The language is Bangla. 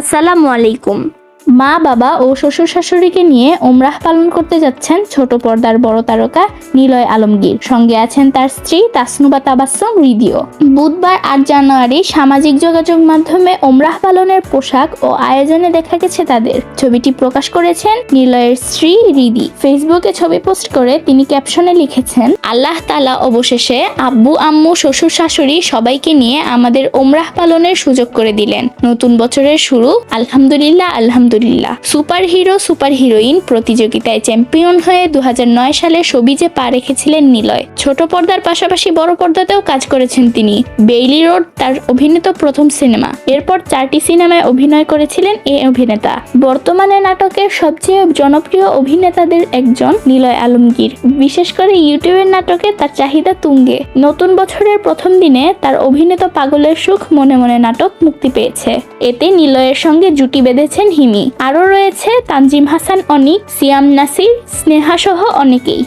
আসসালামু আলাইকুম। মা, বাবা ও শ্বশুর শাশুড়িকে নিয়ে ওমরাহ পালন করতে যাচ্ছেন ছোট পর্দার বড় তারকা নিলয় আলমগীর। সঙ্গে আছেন তার স্ত্রী তাসনুবা তাবাসসুম রিদিও। বুধবার আট জানুয়ারি সামাজিক যোগাযোগ মাধ্যমে ওমরাহ পালনের পোশাক ও আয়োজনে দেখা গেছে তাদের। ছবিটি প্রকাশ করেছেন নিলয়ের স্ত্রী রিদি। ফেসবুকে ছবি পোস্ট করে তিনি ক্যাপশনে লিখেছেন, আল্লাহ তালা অবশেষে আব্বু, আম্মু, শ্বশুর শাশুড়ি সবাইকে নিয়ে আমাদের ওমরাহ পালনের সুযোগ করে দিলেন। নতুন বছরের শুরু। আলহামদুলিল্লাহ আলহামদুলিল্লাহ। সুপার হিরো সুপার হিরোইন প্রতিযোগিতায় চ্যাম্পিয়ন হয়ে দু হাজার নয় সালে সবিজে পা রেখেছিলেন নিলয়। ছোট পর্দার পাশাপাশি বড় পর্দাতেও কাজ করেছেন তিনি। বেইলি রোড, তার অভিনীত প্রথম সিনেমা। এরপর চারটি সিনেমায় অভিনয় করেছিলেন এ অভিনেতা। বর্তমানে নাটকের সবচেয়ে জনপ্রিয় অভিনেতাদের একজন নিলয় আলমগীর। বিশেষ করে ইউটিউবের নাটকে তার চাহিদা তুঙ্গে। নতুন বছরের প্রথম দিনে তার অভিনীত পাগলের সুখ মনে মনে নাটক মুক্তি পেয়েছে। এতে নিলয়ের সঙ্গে জুটি বেঁধেছেন হিমি। আরও রয়েছে তানজিম হাসান অনিক সিয়াম নাসির স্নেহাসহ অনেকেই।